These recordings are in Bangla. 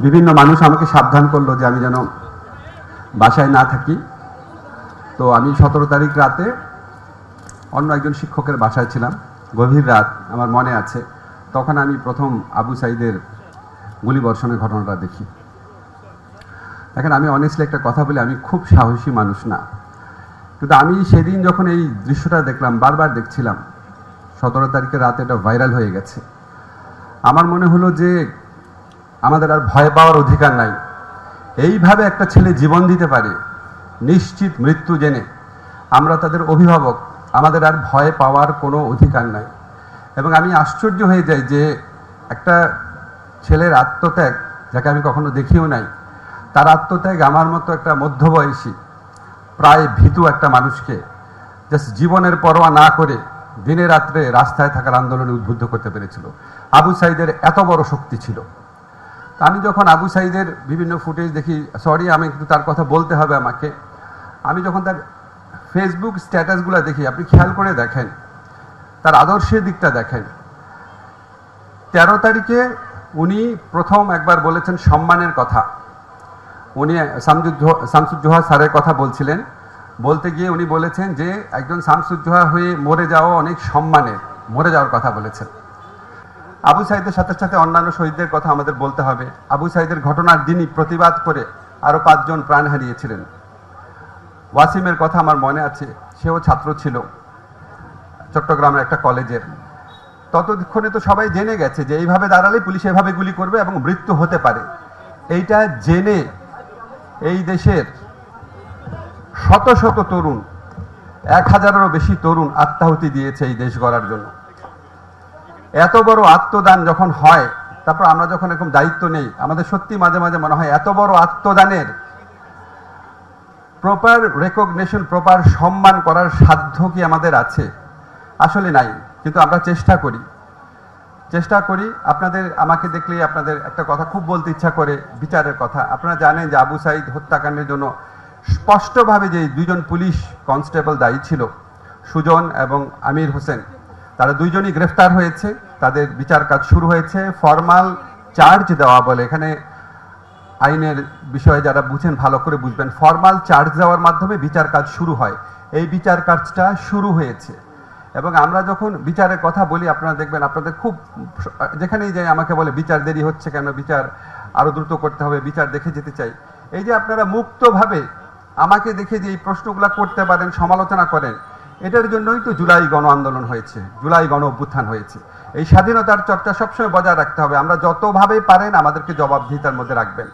বিভিন্ন মানুষ আমাকে সাবধান করল যে আমি যেন বাসায় না থাকি। তো আমি সতেরো তারিখ রাতে অন্য একজন শিক্ষকের বাসায় ছিলাম। গভীর রাত আমার মনে আছে। তখন আমি প্রথম আবু সাইদের গুলিবর্ষণের ঘটনাটা দেখি। দেখেন, আমি অনেস্টলি একটা কথা বলি, আমি খুব সাহসী মানুষ না। কিন্তু আমি সেদিন যখন এই দৃশ্যটা দেখলাম, বারবার দেখছিলাম, সতেরো তারিখের রাতে এটা ভাইরাল হয়ে গেছে। আমার মনে হলো যে আমাদের আর ভয় পাওয়ার অধিকার নাই। এইভাবে একটা ছেলে জীবন দিতে পারে, নিশ্চিত মৃত্যু জেনে। আমরা তাদের অভিভাবক, আমাদের আর ভয় পাওয়ার কোনো অধিকার নাই। এবং আমি আশ্চর্য হয়ে যাই যে একটা ছেলের আত্মত্যাগ, যাকে আমি কখনো দেখিও নাই, তার আত্মত্যাগ আমার মতো একটা মধ্যবয়সী, প্রায় ভীতু একটা মানুষকে জাস্ট জীবনের পরোয়া না করে দিনে রাত্রে রাস্তায় থাকার আন্দোলনে উদ্বুদ্ধ করতে পেরেছিল। আবু সাইদের এত বড় শক্তি ছিল। আমি যখন আবু সাইদের বিভিন্ন ফুটেজ দেখি, সরি, আমি কিন্তু তার কথা বলতে হবে আমাকে। আমি যখন তার ফেসবুক স্ট্যাটাসগুলো দেখি, আপনি খেয়াল করে দেখেন, তার আদর্শের দিকটা দেখেন। তেরো তারিখে উনি প্রথম একবার বলেছেন সম্মানের কথা। উনি শামসুজ্জোহা স্যারের কথা বলছিলেন। বলতে গিয়ে উনি বলেছেন যে, একজন শামসুজ্জোহা হয়ে মরে যাওয়া অনেক সম্মানের, মরে যাওয়ার কথা বলেছেন। আবু সাইদের সাথে সাথে অন্যান্য শহীদদের কথা আমাদের বলতে হবে। আবু সাইদের ঘটনার দিনই প্রতিবাদ করে আরও পাঁচজন প্রাণ হারিয়েছিলেন। ওয়াসিমের কথা আমার মনে আছে, সেও ছাত্র ছিল চট্টগ্রামের একটা কলেজের। ততক্ষণে তো সবাই জেনে গেছে যে এইভাবে দাঁড়ালে পুলিশ এভাবে গুলি করবে এবং মৃত্যু হতে পারে। এইটা জেনে এই দেশের শত শত তরুণ, এক হাজারেরও বেশি তরুণ আত্মাহুতি দিয়েছে এই দেশ গড়ার জন্য। এত বড় আত্মদান যখন হয়, তারপর আমরা যখন এরকম দায়িত্ব নেই, আমাদের সত্যি মাঝে মাঝে মনে হয় এত বড় আত্মদানের প্রপার রেকগনেশন প্রপার সম্মান করার সাধ্য কি আমাদের আছে? আসলে নাই, কিন্তু আমরা চেষ্টা করি। চেষ্টা করি, আপনাদের আমাকে দেখলে আপনাদের একটা কথা খুব বলতে ইচ্ছা করে, বিচারের কথা। আপনারা জানেন যে আবু সাইদ হত্যাকাণ্ডের জন্য স্পষ্টভাবে যে দুজন পুলিশ কনস্টেবল দায়ী ছিল, সুজন এবং আমির হোসেন তারা দুইজনই গ্রেফতার হয়েছে। তাদের বিচার কাজ শুরু হয়েছে। ফর্মাল চার্জ দেওয়া বলে এখানে আইনের বিষয়ে যারা বুঝেন, ভালো করে বুঝবেন। ফর্মাল চার্জ দেওয়ার মাধ্যমে বিচার কাজ শুরু হয়। এই বিচার কাজটা শুরু হয়েছে। এবং আমরা যখন বিচারের কথা বলি, আপনারা দেখবেন আপনাদের খুব যেখানেই যাই আমাকে বলে, বিচার দেরি হচ্ছে কেন? বিচার আরও দ্রুত করতে হবে, বিচার দেখে যেতে চাই। এই যে আপনারা মুক্তভাবে আমাকে দেখে যে এই প্রশ্নগুলো করতে পারেন, সমালোচনা করেন এটার জন্যই তো জুলাই গণ আন্দোলন হয়েছে, জুলাই গণ অভ্যুত্থান হয়েছে। এই স্বাধীনতার চর্চা সবসময় বজায় রাখতে হবে। আমরা যতভাবে পারেন আমাদেরকে জবাবদিহিতার মধ্যে রাখবেন।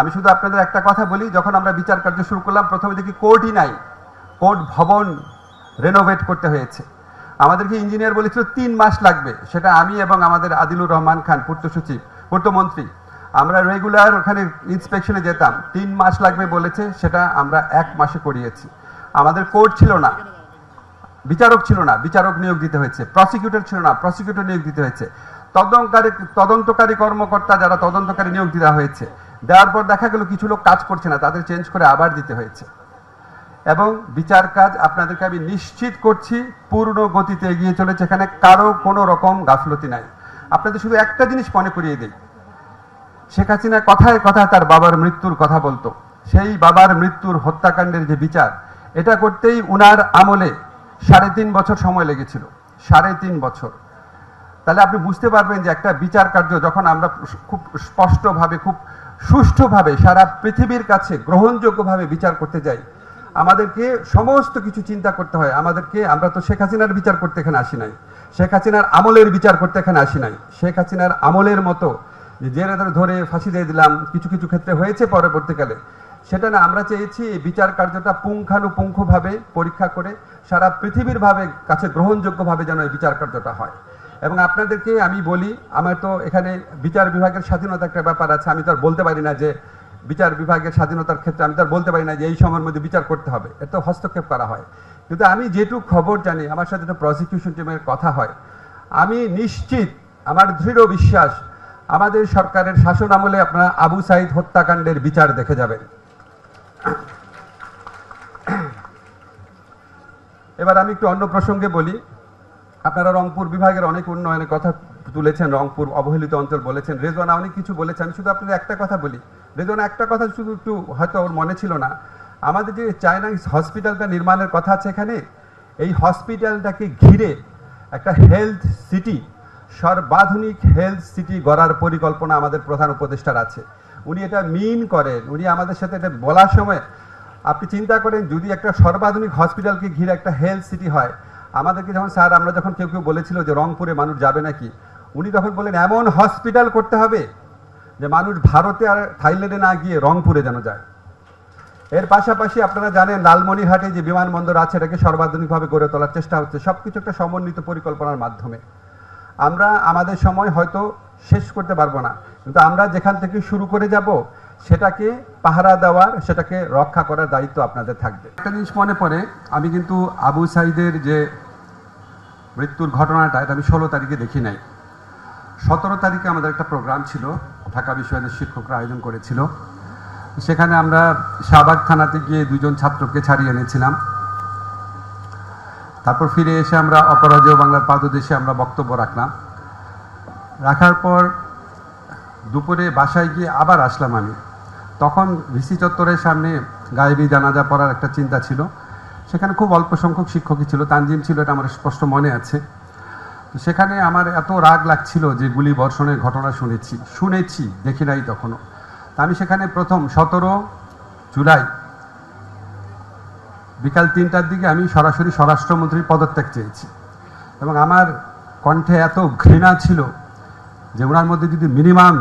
আমি শুধু আপনাদের একটা কথা বলি, যখন আমরা বিচার কার্য শুরু করলাম, প্রথমে দেখি কোর্টই নাই। কোর্ট ভবন রেনোভেট করতে হয়েছে। আমাদেরকে ইঞ্জিনিয়ার বলেছিল তিন মাস লাগবে। সেটা আমি এবং আমাদের আদিলুর রহমান খান, পূর্ত সচিব পূর্তমন্ত্রী আমরা রেগুলার ওখানে ইন্সপেকশনে যেতাম। তিন মাস লাগবে বলেছে, সেটা আমরা এক মাসে করিয়েছি। আমাদের কোর্ট ছিল না। বিচারক ছিল না, বিচারক নিয়োগ দিতে হয়েছে প্রসিকিউটর ছিল না প্রসিকিউটর নিয়োগ দিতে হয়েছে। তদন্তকারী তদন্তকারী কর্মকর্তা যারা তদন্তকারী নিয়োগ দেওয়া হয়েছে, দেওয়ার পর দেখা গেল কিছু লোক কাজ করছে না, তাদের চেঞ্জ করে আবার দিতে হয়েছে। এবং বিচার কাজ আপনাদেরকে আমি নিশ্চিত করছি, পূর্ণ গতিতে এগিয়ে চলেছে, এখানে কারও কোনো রকম গাফলতি নাই। আপনাদের শুধু একটা জিনিস মনে করিয়ে দিই। শেখ হাসিনা কথায় কথায় তার বাবার মৃত্যুর কথা বলতো। সেই বাবার মৃত্যুর হত্যাকাণ্ডের যে বিচার, এটা করতেই উনার আমলে সাড়ে তিন বছর সময় লেগেছিল। সাড়ে তিন বছর। তাহলে আপনি বুঝতে পারবেন যে একটা বিচার কার্য যখন আমরা খুব স্পষ্টভাবে, খুব সুষ্ঠুভাবে সারা পৃথিবীর কাছে গ্রহণযোগ্যভাবে বিচার করতে যাই, আমাদেরকে সমস্ত কিছু চিন্তা করতে হয়। আমাদেরকে, আমরা তো শেখ হাসিনার বিচার করতে এখানে আসি নাই। শেখ হাসিনার আমলের বিচার করতে এখানে আসি নাই। শেখ হাসিনার আমলের মতো জেলে ধরে ফাঁসি দিয়ে দিলাম, কিছু কিছু ক্ষেত্রে হয়েছে পরবর্তীকালে। সেটা না, আমরা চেয়েছি এই বিচার কার্যটা পুঙ্খানুপুঙ্খভাবে পরীক্ষা করে সারা পৃথিবীর ভাবে কাছে গ্রহণযোগ্যভাবে যেন এই বিচার কার্যটা হয়। এবং আপনাদেরকে আমি বলি, আমার তো এখানে বিচার বিভাগের স্বাধীনতা একটা ব্যাপার আছে, আমি তো আর বলতে পারি না যে বিচার বিভাগের স্বাধীনতার ক্ষেত্রে, আমি তো আর বলতে পারি না যে এই সময়ের মধ্যে বিচার করতে হবে। এত হস্তক্ষেপ করা হয়। কিন্তু আমি যেটুকু খবর জানি, আমার সাথে তো প্রসিকিউশন টিমের কথা হয়, আমি নিশ্চিত, আমার দৃঢ় বিশ্বাস, আমাদের সরকারের শাসন আমলে আপনারা আবু সাইদ হত্যাকাণ্ডের বিচার দেখে যাবেন। এবার আমি একটু অন্য প্রসঙ্গে বলি। আপনারা রংপুর বিভাগের অনেক উন্নয়নের কথা তুলেছেন, রংপুর অবহেলিত অঞ্চল বলেছেন। রেজওয়ানা অনেক কিছু বলেছে। আমি শুধু আপনাদের একটা কথা বলি। রেজওয়ানা, একটা কথা শুধু একটু হয়তো ওর মনে ছিল না। আমাদের যে চায়নাইজ হসপিটালটা নির্মাণের কথা আছে এখানে, এই হসপিটালটাকে ঘিরে একটা হেলথ সিটি, সর্বাধুনিক হেলথ সিটি গড়ার পরিকল্পনা আমাদের প্রধান উপদেষ্টার আছে। উনি এটা মিন করেন। উনি আমাদের সাথে এটা বলার সময়, আপনি চিন্তা করেন, যদি একটা সর্বাধুনিক হসপিটালকে ঘিরে একটা হেলথ সিটি হয়, আমাদেরকে যখন স্যার, আমরা যখন কেউ কেউ বলেছিল যে রংপুরে মানুষ যাবে নাকি, উনি তখন বললেন, এমন হসপিটাল করতে হবে যে মানুষ ভারতে আর থাইল্যান্ডে না গিয়ে রংপুরে যেন যায়। এর পাশাপাশি আপনারা জানেন, লালমনিরহাটে যে বিমানবন্দর আছে, এটাকে সর্বাধুনিকভাবে গড়ে তোলার চেষ্টা হচ্ছে। সব কিছু একটা সমন্বিত পরিকল্পনার মাধ্যমে। আমরা আমাদের সময় হয়তো শেষ করতে পারব না। কিন্তু আমরা যেখান থেকে শুরু করে যাব, সেটাকে পাহারা দেওয়ার, সেটাকে রক্ষা করার দায়িত্ব আপনাদের থাকবে। একটা জিনিস মনে পড়ে, আমি কিন্তু আবু সাইদের যে মৃত্যুর ঘটনাটা, এটা আমি ষোলো তারিখে দেখি নাই। সতেরো তারিখে আমাদের একটা প্রোগ্রাম ছিল, ঢাকা বিশ্ববিদ্যালয়ের শিক্ষকরা আয়োজন করেছিল। সেখানে আমরা শাহবাগ থানাতে গিয়ে দুজন ছাত্রকে ছাড়িয়ে এনেছিলাম। তারপর ফিরে এসে আমরা অপরাজেয় বাংলার পাদদেশে আমরা বক্তব্য রাখলাম। রাখার পর দুপুরে বাসায় গিয়ে আবার আসলাম আমি। তখন ভিসি চত্বরের সামনে গায়েবী জানাজা পড়ার একটা চিন্তা ছিল। সেখানে খুব অল্প সংখ্যক শিক্ষকই ছিল, তানজিম ছিল, এটা আমার স্পষ্ট মনে আছে। সেখানে আমার এত রাগ লাগছিল যে গুলি বর্ষণের ঘটনা শুনেছি শুনেছি, দেখি নাই তখনও। তা আমি সেখানে প্রথম সতেরো জুলাই বিকাল তিনটার দিকে আমি সরাসরি স্বরাষ্ট্রমন্ত্রীর পদত্যাগ চেয়েছি। এবং আমার কণ্ঠে এত ঘৃণা ছিল যে ওনার মধ্যে যদি মিনিমাম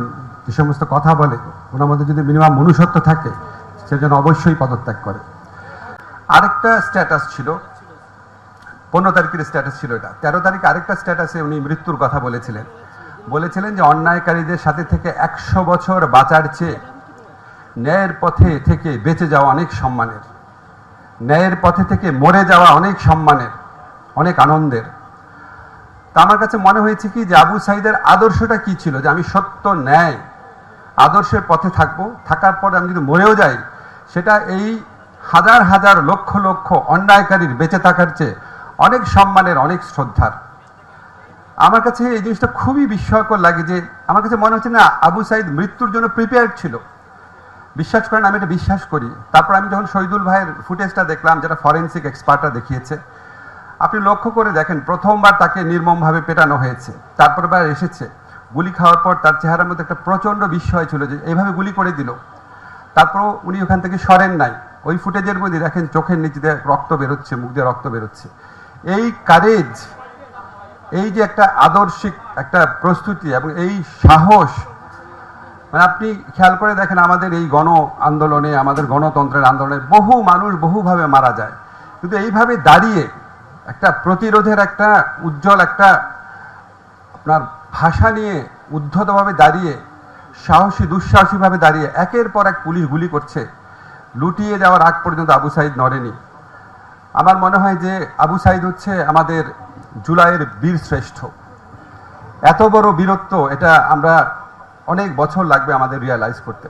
যে সমস্ত কথা বলে, ওনার মধ্যে যদি মিনিমাম মনুষ্যত্ব থাকে, সে যেন অবশ্যই পদত্যাগ করে। আরেকটা স্ট্যাটাস ছিল, পনেরো তারিখের স্ট্যাটাস ছিল এটা। তেরো তারিখ আরেকটা স্ট্যাটাসে উনি মৃত্যুর কথা বলেছিলেন। বলেছিলেন যে অন্যায়কারীদের সাথে থেকে একশো বছর বাঁচার চেয়ে ন্যায়ের পথে থেকে বেঁচে যাওয়া অনেক সম্মানের, ন্যায়ের পথে থেকে মরে যাওয়া অনেক সম্মানের, অনেক আনন্দের তা আমার কাছে মনে হয়েছে কি যে আবু সাইদের আদর্শটা কি ছিল? যে আমি সত্য ন্যায় আদর্শের পথে থাকব, থাকার পর আমি যদি মরেও যাই, সেটা এই হাজার হাজার লক্ষ লক্ষ অন্যায়কারীর বেঁচে থাকার চেয়ে অনেক সম্মানের, অনেক শ্রদ্ধার। আমার কাছে এই জিনিসটা খুবই বিস্ময়কর লাগে যে আমার কাছে মনে হচ্ছে না আবু সাইদ মৃত্যুর জন্য প্রিপেয়ার্ড ছিল। বিশ্বাস করেন, আমি এটা বিশ্বাস করি। তারপর আমি যখন শহীদুল ভাইয়ের ফুটেজটা দেখলাম, যেটা ফরেন্সিক এক্সপার্টরা দেখিয়েছে আপনি লক্ষ্য করে দেখেন প্রথমবার তাকে নির্মমভাবে পেটানো হয়েছে। তারপর বার এসেছে। গুলি খাওয়ার পর তার চেহারার মধ্যে একটা প্রচণ্ড বিস্ময় ছিল যে এইভাবে গুলি করে দিল। তারপর উনি ওখান থেকে সরেন নাই। ওই ফুটেজের মধ্যে দেখেন চোখের নিচে দিয়ে রক্ত বেরোচ্ছে, মুখ দিয়ে রক্ত বেরোচ্ছে। এই কারেজ এই যে একটা আদর্শিক একটা প্রস্তুতি এবং এই সাহস মানে আপনি খেয়াল করে দেখেন আমাদের এই গণ আন্দোলনে, আমাদের গণতন্ত্রের আন্দোলনে বহু মানুষ বহুভাবে মারা যায়। কিন্তু এইভাবে দাঁড়িয়ে একটা প্রতিরোধের একটা উজ্জ্বল একটা আপনার ভাষা নিয়ে উদ্ধতভাবে দাঁড়িয়ে, সাহসী, দুঃসাহসীভাবে দাঁড়িয়ে একের পর এক পুলিশ গুলি করছে। লুটিয়ে যাওয়ার আগ পর্যন্ত আবু সাইদ নড়েনি। আমার মনে হয় যে আবু সাইদ হচ্ছে আমাদের জুলাইয়ের বীর শ্রেষ্ঠ। এত বড় বীরত্ব, এটা আমরা অনেক বছর লাগবে আমাদের রিয়ালাইজ করতে।